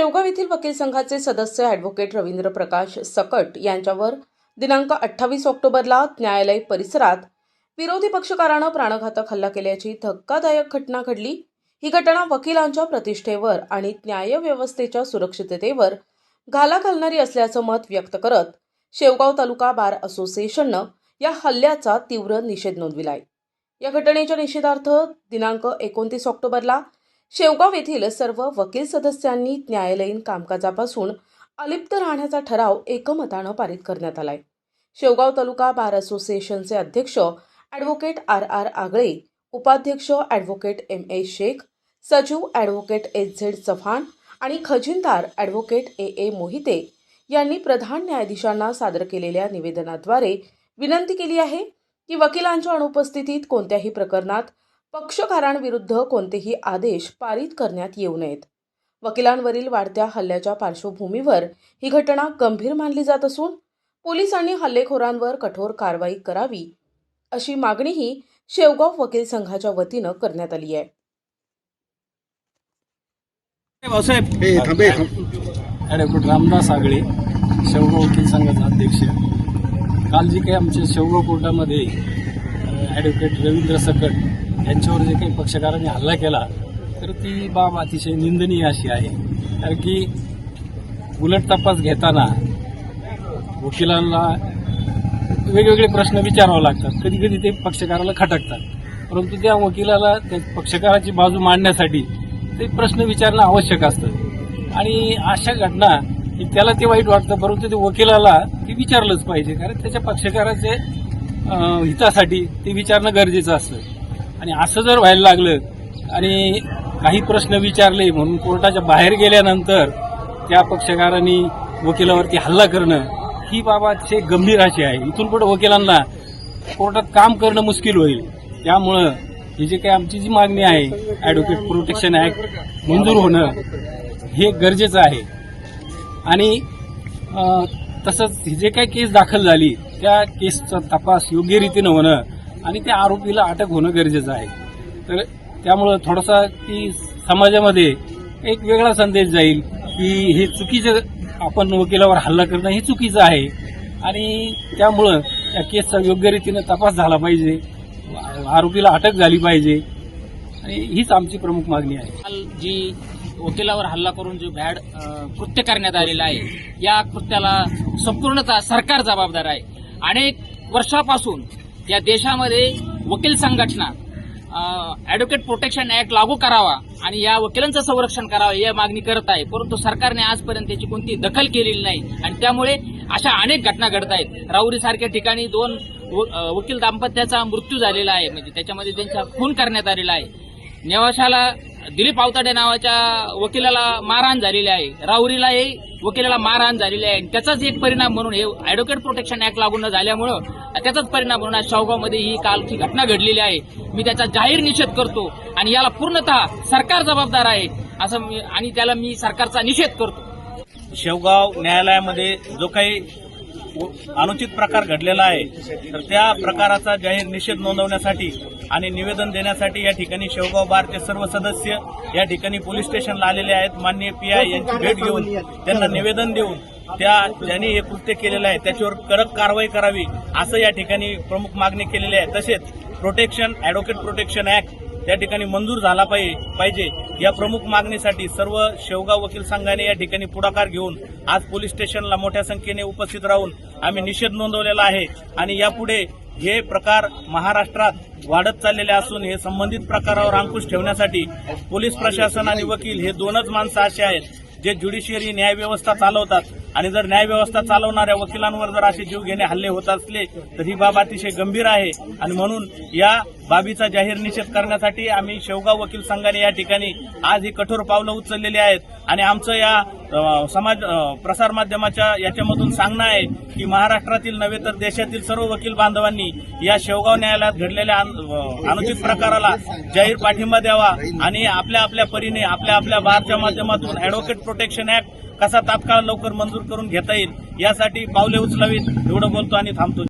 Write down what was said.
शेवगाव येथील वकील संघाचे सदस्य ॲडव्होकेट रवींद्र प्रकाश सकट यांच्यावर दिनांक अठ्ठावीस ऑक्टोबरला न्यायालय परिसरात विरोधी पक्षकारानं प्राणघातक हल्ला केल्याची धक्कादायक घटना घडली. ही घटना वकिलांच्या प्रतिष्ठेवर आणि न्यायव्यवस्थेच्या सुरक्षिततेवर घाला घालणारी असल्याचं मत व्यक्त करत शेवगाव तालुका बार असोसिएशननं या हल्ल्याचा तीव्र निषेध नोंदविलाय. या घटनेच्या निषेधार्थ दिनांक एकोणतीस ऑक्टोबरला शेवगाव येथील सर्व वकील सदस्यांनी न्यायालयीन कामकाजापासून अलिप्त राहण्याचा ठराव एकमतानं पारित करण्यात आलाय. शेवगाव तालुका बार असोसिएशनचे अध्यक्ष ॲडव्होकेट आर आर आगळे उपाध्यक्ष ॲडव्होकेट एम ए शेख सचिव ॲडव्होकेट एस झेड चव्हाण आणि खजिनदार ॲडव्होकेट ए ए मोहिते यांनी प्रधान न्यायाधीशांना सादर केलेल्या निवेदनाद्वारे विनंती केली आहे की वकिलांच्या अनुपस्थितीत कोणत्याही प्रकरणात पक्षकारांविरुद्ध कोणतेही आदेश पारित करण्यात येऊ नयेत. वकिलांवरील वाढत्या हल्ल्याच्या पार्श्वभूमीवर ही घटना गंभीर मानली जात असून पोलिसांनी हल्लेखोरांवर कठोर कारवाई करावी अशी मागणीही शेवगाव वकील संघाच्या वतीनं करण्यात आली आहे. ॲडव्होकेट रामदास आगळे शेवगाव वकील संघाचा अध्यक्ष. काल जी काही आमच्या शेवगाव कोर्टामध्ये ॲडव्होकेट रवींद्र सकट यांच्यावर जे काही पक्षकारांनी हल्ला केला तर ती बाब अतिशय निंदनीय अशी आहे. कारण की उलट तपास घेताना वकिलांना वेगवेगळे प्रश्न विचारावे लागतात. कधी कधी ते पक्षकाराला खटकतात. परंतु त्या वकिलाला त्या पक्षकाराची बाजू मांडण्यासाठी ते प्रश्न विचारणं आवश्यक असतं. आणि अशा घटना की त्याला ते वाईट वाटतं परंतु ते वकिलाला ते विचारलंच पाहिजे. कारण त्याच्या पक्षकाराचे हितासाठी ते विचारणं गरजेचं असतं. आणि असं जर व्हायला लागलं आणि काही प्रश्न विचारले म्हणून कोर्टाच्या बाहेर गेल्यानंतर त्या पक्षकारांनी वकिलावरती हल्ला करणं ही बाब अतिशय गंभीर अशी आहे. इथून पुढे वकिलांना कोर्टात काम करणं मुश्किल होईल. त्यामुळं ही जी काही आमची जी मागणी आहे ॲडव्होकेट प्रोटेक्शन ऍक्ट मंजूर होणं हे गरजेचं आहे. आणि तसंच ही जे काही केस दाखल झाली त्या केसचा तपास योग्य रीतीनं होणं आणि त्या आरोपीला अटक होणं गरजेचं आहे. तर त्यामुळं थोडासा की समाजामध्ये एक वेगळा संदेश जाईल की हे चुकीचं आपण वकिलावर हल्ला करणं हे चुकीचं आहे. आणि त्यामुळं त्या केसचा योग्य रीतीनं तपास झाला पाहिजे. आरोपीला अटक झाली पाहिजे. आणि हीच आमची प्रमुख मागणी आहे. काल जी वकिलावर हल्ला करून जो भॅड कृत्य करण्यात आलेलं आहे या कृत्याला संपूर्णतः सरकार जबाबदार आहे. अनेक वर्षापासून या देशामध्ये वकील संघटना ॲडव्होकेट प्रोटेक्शन ऍक्ट लागू करावा आणि या वकिलांचं संरक्षण करावं या मागणी करत आहे. परंतु सरकारने आजपर्यंत त्याची कोणती दखल केलेली नाही. आणि त्यामुळे अशा अनेक घटना घडत आहेत. राऊरीसारख्या ठिकाणी दोन व- वकील दाम्पत्याचा मृत्यू झालेला आहे. म्हणजे त्याच्यामध्ये त्यांचा खून करण्यात आलेला आहे. नेवाशाला दिलीप आवताडे नावाच्या वकिलाला मारहाण झालेली आहे. राहुरीलाही वकिलाला मारहाण झालेली आहे. आणि त्याचाच एक परिणाम म्हणून हे ॲडव्होकेट प्रोटेक्शन ऍक्ट लागू न झाल्यामुळं त्याचाच परिणाम म्हणून आज शावगावमध्ये ही कालची घटना घडलेली आहे. मी त्याचा जाहीर निषेध करतो आणि याला पूर्णतः सरकार जबाबदार आहे असं मी आणि त्याला मी सरकारचा निषेध करतो. शेवगाव न्यायालयामध्ये जो काही अनुचित प्रकार घडलेला आहे तर त्या प्रकाराचा जाहीर निषेध नोंदवण्यासाठी आणि निवेदन देण्यासाठी या ठिकाणी शेवगाव बारचे सर्व सदस्य या ठिकाणी पोलीस स्टेशनला आलेले आहेत. माननीय पी आय यांची भेट घेऊन त्यांना निवेदन देऊन त्या ज्यांनी हे कृत्य केलेलं आहे त्याच्यावर कडक कारवाई करावी असं या ठिकाणी प्रमुख मागणी केलेली आहे. तसेच प्रोटेक्शन ॲडव्होकेट प्रोटेक्शन ऍक्ट त्या ठिकाणी मंजूर झाला पाहिजे. या प्रमुख मागणीसाठी सर्व शेवगाव वकील संघाने या ठिकाणी पुढाकार घेऊन आज पोलीस स्टेशनला मोठ्या संख्येने उपस्थित राहून आम्ही निषेध नोंदवलेला आहे. आणि यापुढे हे प्रकार महाराष्ट्रात वाढत चाललेले असून हे संबंधित प्रकारावर अंकुश ठेवण्यासाठी पोलीस प्रशासन आणि वकील हे दोनच माणसं असे आहेत जे ज्युडिशियरी न्यायव्यवस्था चालवतात. आणि जर न्यायव्यवस्था चालवणाऱ्या वकिलांवर जर असे जीव घेणे हल्ले होत असले तर ही बाब अतिशय गंभीर आहे. आणि म्हणून या बाबीचा जाहीर निषेध करण्यासाठी आम्ही शेवगाव वकील संघाने या ठिकाणी आज ही कठोर पावलं उचललेली आहेत. आणि आमचं या समाज प्रसारमाध्यमाच्या याच्यामधून सांगणं आहे की महाराष्ट्रातील नव्हे तर देशातील सर्व वकील बांधवांनी या शेवगाव न्यायालयात घडलेल्या अनुचित प्रकाराला जाहीर पाठिंबा द्यावा आणि आपल्या आपल्या परीने आपल्या आपल्या बारच्या माध्यमातून अॅडव्होकेट प्रोटेक्शन ऍक्ट कसा तात्काळ लवकर मंजूर करून घेता येईल यासाठी पावले उचलावीत. एवढं बोलतो आणि थांबतो.